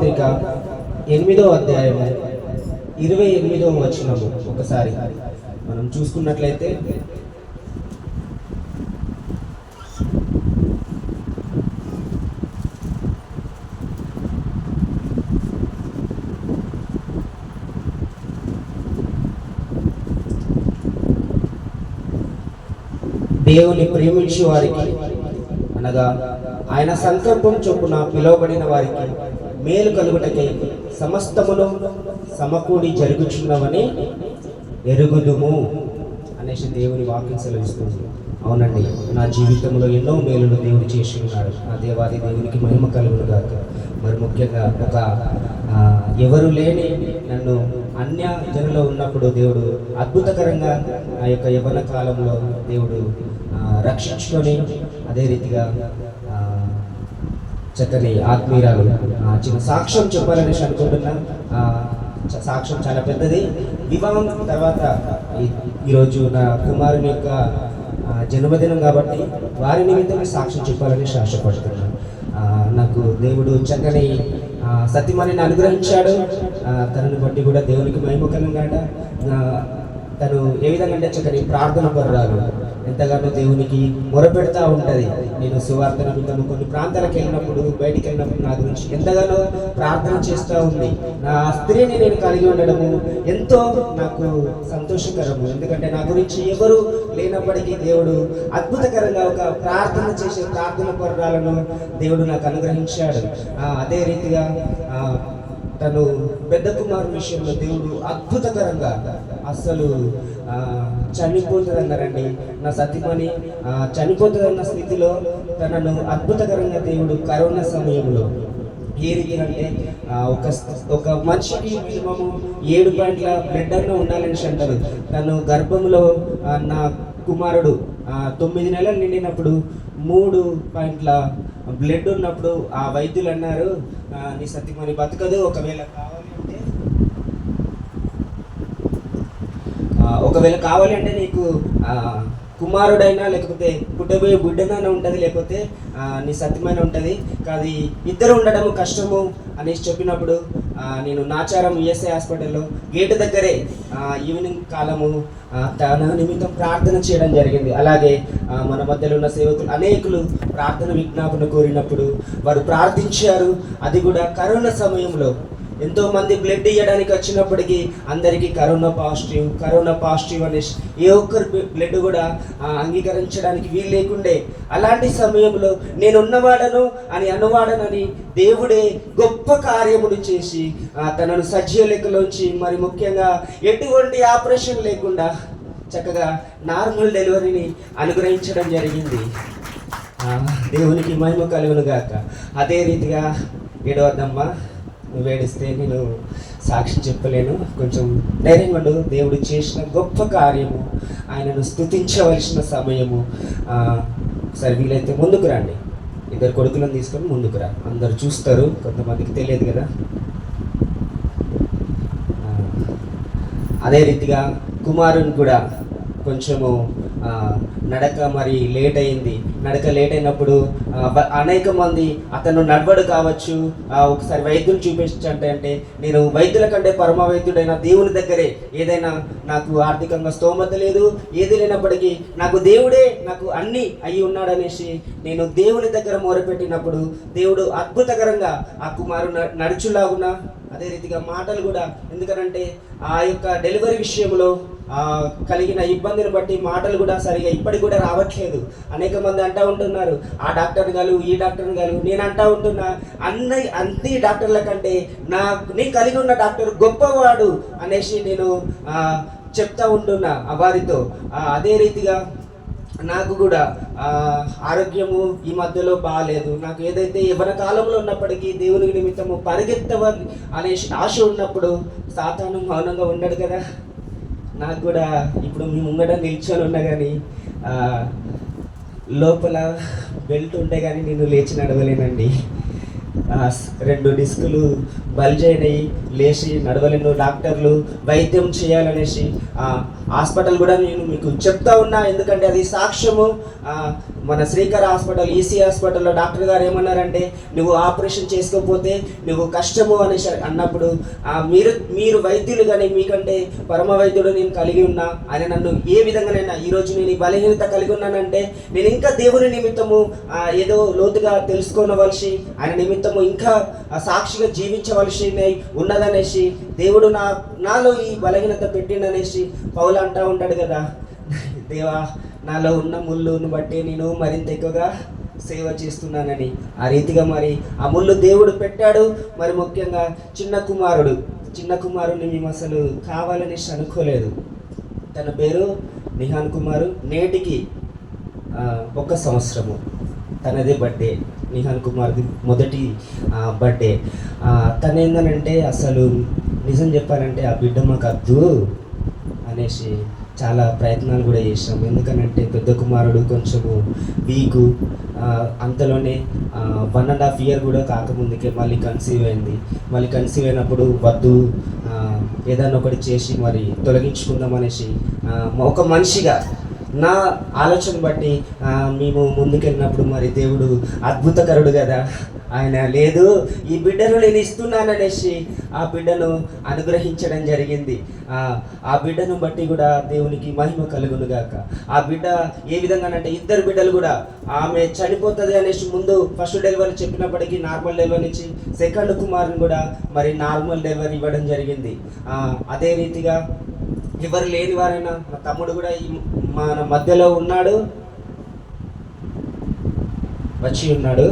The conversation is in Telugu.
పత్రిక ఎనిమిదో అధ్యాయము ఇరవై ఎనిమిదో వచ్చినము ఒకసారి. మనం చూసుకున్నట్లయితే దేవుని ప్రేమించు వారికి అనగా ఆయన సంకల్పం చొప్పున పిలువబడిన వారికి మేలు కలుగుటకై సమస్తమును సమకూడి జరుగుచున్నవని ఎరుగుదుము అనేసి దేవుని వాక్యం సెలవిస్తుంది. అవునండి నా జీవితంలో ఎన్నో మేలులు దేవుడు చేసి ఉన్నాడు. ఆ దేవాది దేవునికి మహిమ కలుగును గాక. మరి ముఖ్యంగా ఒక ఎవరు లేని నన్ను అన్య జనులో ఉన్నప్పుడు దేవుడు అద్భుతకరంగా ఆ యొక్క యవన కాలంలో దేవుడు రక్షించుకొని అదే రీతిగా చక్కని ఆత్మీయురాలు. చిన్న సాక్ష్యం చెప్పాలనేసి అనుకుంటున్నా. సాక్ష్యం చాలా పెద్దది. వివాహం తర్వాత ఈరోజు నా కుమారుని యొక్క జన్మదినం కాబట్టి వారి నిమిత్తం సాక్ష్యం చెప్పాలని ఆశపడుతున్నాను నాకు దేవుడు చక్కని ఆ, అనుగ్రహించాడు. తనను తనని బట్టి కూడా దేవునికి మహిమకరంగాట తను ఏ విధంగా అంటే చక్కని ప్రార్థన పరురాలు. ఎంతగానో దేవునికి మొరపెడతా ఉంటుంది. నేను సువార్త తను కొన్ని ప్రాంతాలకు వెళ్ళినప్పుడు బయటికి వెళ్ళినప్పుడు నా గురించి ఎంతగానో ప్రార్థన చేస్తూ ఉంది. నా స్త్రీని నేను కలిగి ఉండడము ఎంతో నాకు సంతోషకరము. ఎందుకంటే నా గురించి ఎవరు లేనప్పటికీ దేవుడు అద్భుతకరంగా ఒక ప్రార్థన చేసే ప్రార్థన పరురాలను దేవుడు నాకు అనుగ్రహించాడు. అదే రీతిగా తను పెద్ద కుమారు విషయంలో దేవుడు అద్భుతకరంగా అస్సలు చనిపోతుందన్నారండి నా సతీమణి చనిపోతుందన్న స్థితిలో తనను అద్భుతకరంగా దేవుడు కరోనా సమయంలో ఏ రీతి అంటే ఒక ఒక మనిషికి మినిమము ఏడు పాయింట్ల బ్లడ్ అన్న ఉండాలని అంటారు. తను గర్భంలో నా కుమారుడు. తొమ్మిది నెలలు నిండినప్పుడు మూడు పాయింట్ల బ్లడ్ ఉన్నప్పుడు ఆ వైద్యులు అన్నారు నీ సత్యమని బతకదు ఒకవేళ కావాలి అంటే ఒకవేళ కావాలి అంటే నీకు కుమారుడైనా లేకపోతే పుట్టబోయే బిడ్డనైనా ఉంటుంది లేకపోతే నీ సత్యమైన ఉంటుంది. కాదు ఇద్దరు ఉండడం కష్టము అనేసి చెప్పినప్పుడు నేను నాచారం యుఎస్ఏ హాస్పిటల్లో గేటు దగ్గరే ఈవినింగ్ కాలము తన నిమిత్తం ప్రార్థన చేయడం జరిగింది. అలాగే మన మధ్యలో ఉన్న సేవకులు అనేకులు ప్రార్థన విజ్ఞాపన కోరినప్పుడు వారు ప్రార్థించారు. అది కూడా కరోనా సమయంలో. ఎంతో మంది బ్లడ్ ఇవ్వడానికి వచ్చినప్పటికీ అందరికీ కరోనా పాజిటివ్ కరోనా పాజిటివ్ అనేసి ఏ ఒక్కరు బ్లడ్ కూడా అంగీకరించడానికి వీలు లేకుండే అలాంటి సమయంలో నేను ఉన్నవాడను అని అనువాడనని దేవుడే గొప్ప కార్యములు చేసి తనను సజీవ లెక్కలోంచి మరి ముఖ్యంగా ఎటువంటి ఆపరేషన్ లేకుండా చక్కగా నార్మల్ డెలివరీని అనుగ్రహించడం జరిగింది. దేవునికి మహిమ కలుగును గాక అదే రీతిగా ఏడవద్దమ్మా. నువ్వు నేను సాక్షి చెప్పలేను. కొంచెం ధైర్యంగా ఉండదు దేవుడు చేసిన గొప్ప కార్యము ఆయనను స్తుతించవలసిన సమయము. సరే వీలైతే ముందుకు రండి. ఇద్దరు కొడుకులను తీసుకొని ముందుకు రా. అందరు చూస్తారు. కొంతమందికి తెలియదు కదా. అదే రీతిగా కుమారుని కూడా కొంచెము నడక మరి లేట్ అయింది. నడక లేట్ అయినప్పుడు అనేక మంది అతను నడవడు కావచ్చు. ఒకసారి వైద్యులు చూపించంటే అంటే నేను వైద్యుల కంటే పరమ వైద్యుడైన దేవుని దగ్గరే ఏదైనా నాకు ఆర్థికంగా స్తోమత లేదు ఏది లేనప్పటికీ నాకు దేవుడే నాకు అన్ని అయి ఉన్నాడనేసి నేను దేవుని దగ్గర మొరపెట్టినప్పుడు దేవుడు అద్భుతకరంగా ఆ కుమారు న- నడుచులాగున అదే రీతిగా మాటలు కూడా. ఎందుకనంటే ఆ యొక్క డెలివరీ విషయంలో కలిగిన ఇబ్బందిని బట్టి మాటలు కూడా సరిగా ఇప్పటికి కూడా రావట్లేదు. అనేక మంది అంటూ ఉంటున్నారు ఆ డాక్టర్ గారు ఈ డాక్టర్ గారు నేను అంటూ ఉంటున్నా అన్ని అన్ని డాక్టర్ల కంటే నా నేను కలిగి ఉన్న డాక్టర్ గొప్పవాడు అనేసి నేను చెప్తా ఉంటున్నా వారితో. అదే రీతిగా నాకు కూడా ఆరోగ్యము ఈ మధ్యలో బాగాలేదు నాకు ఏదైతే యవన కాలంలో ఉన్నప్పటికీ దేవునికి నిమిత్తము పరిగెత్తవని అనే ఆశ ఉన్నప్పుడు సాతాను మౌనంగా ఉండడు కదా. నాకు కూడా ఇప్పుడు మీ ముంగట నిల్చొని ఉన్నా కానీ లోపల బెల్ట్ ఉంటే కానీ నేను లేచి నడవలేనండి. రెండు డిస్కులు బల్జ్ లేచి నడవలేను డాక్టర్లు వైద్యం చేయాలనేసి హాస్పిటల్ కూడా నేను మీకు చెప్తా ఉన్నా ఎందుకంటే అది సాక్ష్యము. మన శ్రీకర్ హాస్పిటల్ ఈసీ హాస్పిటల్లో డాక్టర్ గారు ఏమన్నారంటే నువ్వు ఆపరేషన్ చేసుకోకపోతే నువ్వు కష్టము అనేసి అన్నప్పుడు మీరు మీరు వైద్యులు కానీ మీకంటే పరమ వైద్యుడు నేను కలిగి ఉన్నా ఆయన నన్ను ఏ విధంగానైనా ఈరోజు నేను బలహీనత కలిగి ఉన్నానంటే నేను ఇంకా దేవుని నిమిత్తము ఏదో లోతుగా తెలుసుకోనవలసి ఆయన నిమిత్తం నిమిత్తము ఇంకా సాక్షిగా జీవించవలసి ఉన్నదనేసి దేవుడు నా నాలో ఈ బలహీనత పెట్టిండనేసి పౌలు అంటా ఉంటాడు కదా. దేవా నాలో ఉన్న ముళ్ళును బట్టి నేను మరింత ఎక్కువగా సేవ చేస్తున్నానని. ఆ రీతిగా మరి ఆ ముళ్ళు దేవుడు పెట్టాడు. మరి ముఖ్యంగా చిన్న కుమారుడు చిన్న కుమారుని మేము అసలు కావాలని అనుకోలేదు. తన పేరు నిహాన్ కుమారు. నేటికి ఒక సంవత్సరము తనదే బర్త్డే నిహాన్ కుమార్ది మొదటి బర్త్డే తను ఏందనంటే అసలు నిజం చెప్పాలంటే ఆ బిడ్డ మాకు అద్దు అనేసి చాలా ప్రయత్నాలు కూడా చేసాం ఎందుకనంటే పెద్ద కుమారుడు కొంచెము వీకు అంతలోనే వన్ అండ్ హాఫ్ ఇయర్ కూడా కాకముందుకే మళ్ళీ కన్సీవ్ అయింది. మళ్ళీ కన్సీవ్ అయినప్పుడు వద్దు ఏదైనా ఒకటి చేసి మరి తొలగించుకుందాం అనేసి ఒక మనిషిగా నా ఆలోచన బట్టి మేము ముందుకెళ్ళినప్పుడు మరి దేవుడు అద్భుతకరుడు కదా. ఆయన లేదు ఈ బిడ్డను నేను ఇస్తున్నాననేసి ఆ బిడ్డను అనుగ్రహించడం జరిగింది. ఆ, బిడ్డను బట్టి కూడా దేవునికి మహిమ కలుగును గాక. ఆ బిడ్డ ఏ విధంగానంటే ఇద్దరు బిడ్డలు కూడా ఆమె చనిపోతుంది అనేసి ముందు ఫస్ట్ డెలివరీ చెప్పినప్పటికీ నార్మల్ డెలివరీ ఇచ్చి సెకండ్ కుమారుని కూడా మరి నార్మల్ డెలివరీ ఇవ్వడం జరిగింది. అదే రీతిగా ఎవరు లేని వారైనా మా తమ్ముడు కూడా ఈ మన మధ్యలో ఉన్నాడు. వచ్చి ఉన్నాడు.